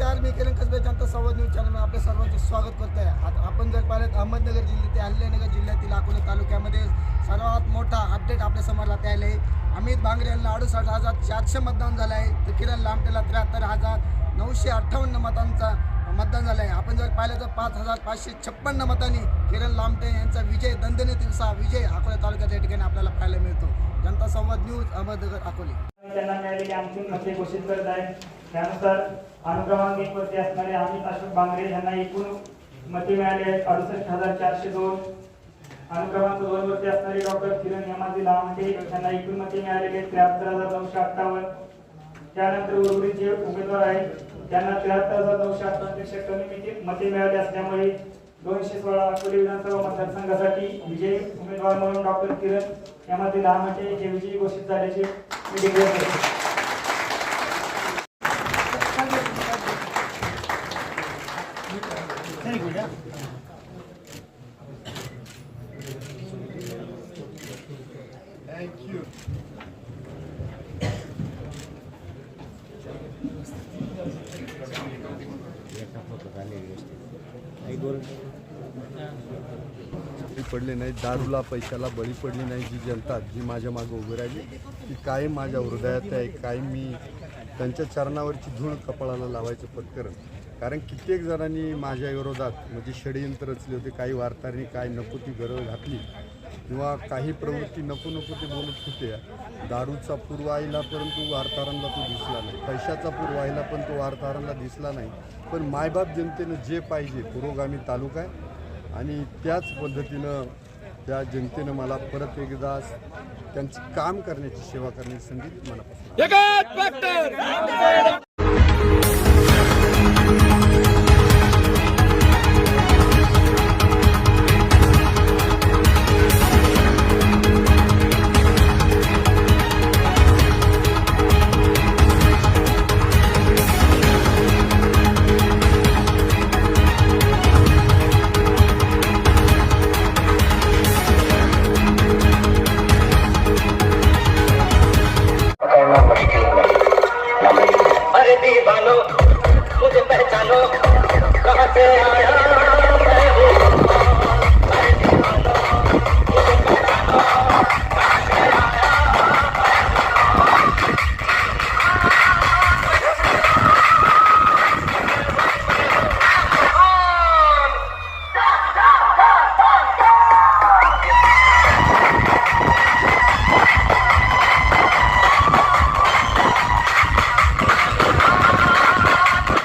नमस्कार मी किरण कसबे जनता संवाद news channel आपल्या सर्वांचं स्वागत करतो आहे आता आपण जर पाहिलं अहमदनगर जिल्ह्यात ते अहिल्यानगर जिल्ह्यातील अकोला तालुक्यामध्ये सर्वात मोठा अपडेट आपल्या समोरला त्याला आले आहे. अमित बांगरे यांना अडुसष्ट हजार चारशे मतदान झालं आहे. तर किरण लामटेला त्र्याहत्तर हजार नऊशे अठ्ठावन्न मतांचा मतदान झालं आहे. आपण जर पाहिलं तर पाच हजार पाचशे छप्पन्न मतांनी किरण लामटे यांचा विजय दणदणीत दिवसा विजय अकोला तालुक्याच्या ठिकाणी आपल्याला पाहायला मिळतो. जनता संवाद न्यूज अहमदनगर अकोले. त्यांना मिळालेली अंतिम मते घोषित करत आहे त्यानुसार अनुक्रमांक एक वरती असणारे अमित अशोक बांगरे यांना एकूण मते मिळाले आहेत. अडुसष्ट हजार चारशे दोन. अनुक्रमांक दोन वरती असणारे डॉक्टर किरण यमाजी लामटे यांना एकूण मते मिळालेले आहेत. त्र्याहत्तर हजार नऊशे अठ्ठावन्न. त्यानंतर उर्वरित जे उमेदवार आहेत त्यांना त्र्याहत्तर हजार नऊशे अठ्ठावन्नपेक्षा कमी मते- मिळाले असल्यामुळे दोनशे सोळा अकोले विधानसभा मतदारसंघासाठी विजयी उमेदवार म्हणून डॉक्टर किरण यामध्ये हेमाजी लामटे हे विजयी घोषित झाल्याचे मी डिक्लेअर करतो बळी पडले नाही दारूला पैशाला बळी पडली नाही जी जनता जी माझ्या मागे उभी राहिली ती काय माझ्या हृदयात आहे काय मी त्यांच्या चरणावरची धूळ कपाळाला लावायचं पत्करण कारण कित्येक जणांनी माझ्या विरोधात म्हणजे षडयंत्र रचले होते काही वार्ताहरांनी काय नको ती गरज घातली. किंवा काही प्रवृत्ती नको नको ते बोलत होते. दारूचा पूर व्हायला परंतु वार्ताहरांना तो दिसला नाही. पैशाचा पूर व्हायला पण तो वार्ताहरांना दिसला नाही. पण मायबाप जनतेनं जे पाहिजे पुरोगामी तालुका आहे. आणि त्याच पद्धतीनं त्या जनतेनं मला परत एकदा त्यांचं काम करण्याची सेवा करण्याची संधी मनापासून. करना मुश्किल नहीं अरे दीवानो मुझे पहचानो कहाँ से आया